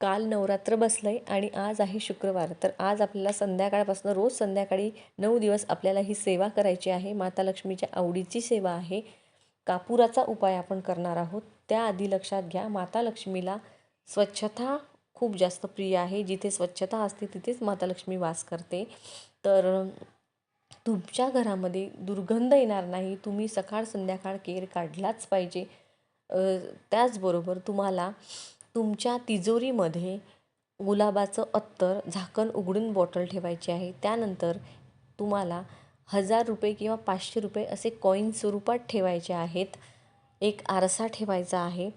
काल नवरात्र बसलं आहे आणि आज आहे शुक्रवार. तर आज आपल्याला संध्याकाळपासून रोज संध्याकाळी नऊ दिवस आपल्याला ही सेवा करायची आहे. माता लक्ष्मीच्या आवडीची सेवा आहे. कापुराचा उपाय आपण करणार आहोत. त्याआधी लक्षात घ्या माता लक्ष्मीला स्वच्छता खूप जास्त प्रिय आहे. जिथे स्वच्छता असते तिथेच माता लक्ष्मी वास करते. तर तुमच्या घरामध्ये दुर्गंध येणार नाही. तुम्ही सकाळ संध्याकाळ केर काढलाच पाहिजे. त्याचबरोबर तुम्हाला तुमच्या तिजोरीमध्ये गुलाबाचं अत्तर झाकण उघडून बॉटल ठेवायची आहे. त्यानंतर तुम्हाला हजार रुपये किंवा पाचशे रुपये असे कॉईन स्वरूपात ठेवायचे आहेत. एक आरसा ठेवायचा आहे.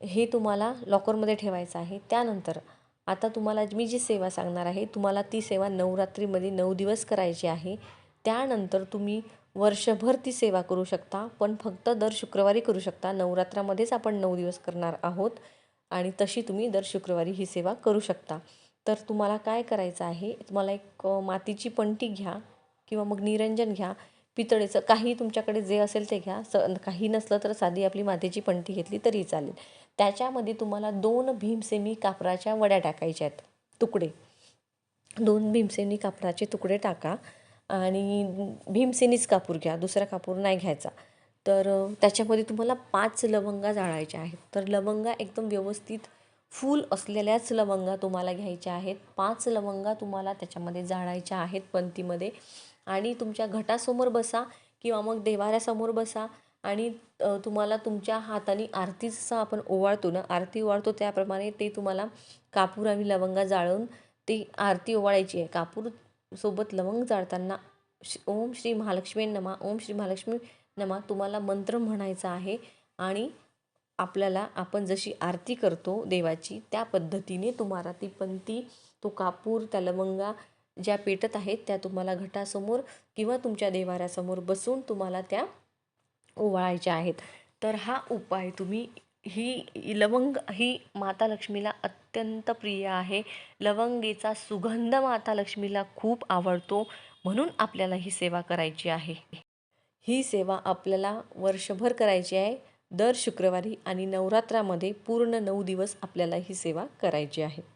हे तुम्हाला लॉकरमध्ये ठेवायचं आहे. त्यानंतर आता तुम्हाला मी जी सेवा सांगणार आहे तुम्हाला ती सेवा नवरात्रीमध्ये नऊ दिवस करायची आहे. त्यानंतर तुम्ही वर्षभर ती सेवा करू शकता पण फक्त दर शुक्रवारी करू शकता. नवरात्रामध्येच आपण नऊ दिवस करणार आहोत. आणि तशी तुम्ही दर शुक्रवारी ही सेवा करू शकता. तर तुम्हाला काय करायचं आहे? तुम्हाला एक मातीची पंटी घ्या किंवा मग निरंजन घ्या. पितळेचं काही तुमच्याकडे जे असेल ते घ्या. स काही नसलं तर साधी आपली मातीची पंटी घेतली तरी चालेल. त्याच्यामध्ये तुम्हाला दोन भीमसेनी कापराच्या वड्या टाकायच्या आहेत. तुकडे. दोन भीमसेनी कापराचे तुकडे टाका आणि भीमसेनीच कापूर घ्या. दुसरा कापूर नाही घ्यायचा. तर त्याच्यामध्ये तुम्हाला पाच लवंगा जाळायच्या आहेत. तर लवंगा एकदम व्यवस्थित फूल असलेल्याच लवंगा तुम्हाला घ्यायच्या आहेत. पाच लवंगा तुम्हाला त्याच्यामध्ये जाळायच्या आहेत पंतीमध्ये. आणि तुमच्या घटासमोर बसा किंवा मग देवाऱ्यासमोर बसा आणि तुम्हाला तुमच्या हाताने आरती जसं आपण ओवाळतो ना आरती ओवाळतो त्याप्रमाणे ते तुम्हाला कापूर आणि लवंगा जाळून ती आरती ओवाळायची आहे. कापूर सोबत लवंग जाळताना ओम श्री महालक्ष्मी नमा ओम श्री महालक्ष्मी नमा तुम्हाला मंत्र म्हणायचा आहे आणि आपल्याला आपण जशी आरती करतो देवाची त्या पद्धतीने तुम्हाला ती पंती तो कापूर त्या लवंगा ज्या पेटत आहेत त्या तुम्हाला घटासमोर किंवा तुमच्या देवाऱ्यासमोर बसून तुम्हाला त्या ओवाळायच्या आहेत. तर हा उपाय तुम्ही ही लवंग ही माता लक्ष्मीला अत्यंत प्रिय आहे. लवंगेचा सुगंध माता लक्ष्मीला खूप आवडतो म्हणून आपल्याला ही सेवा करायची आहे. ही सेवा आपल्याला वर्षभर करायची आहे. दर शुक्रवारी आणि नवरात्रामध्ये पूर्ण नऊ दिवस आपल्याला ही सेवा करायची आहे.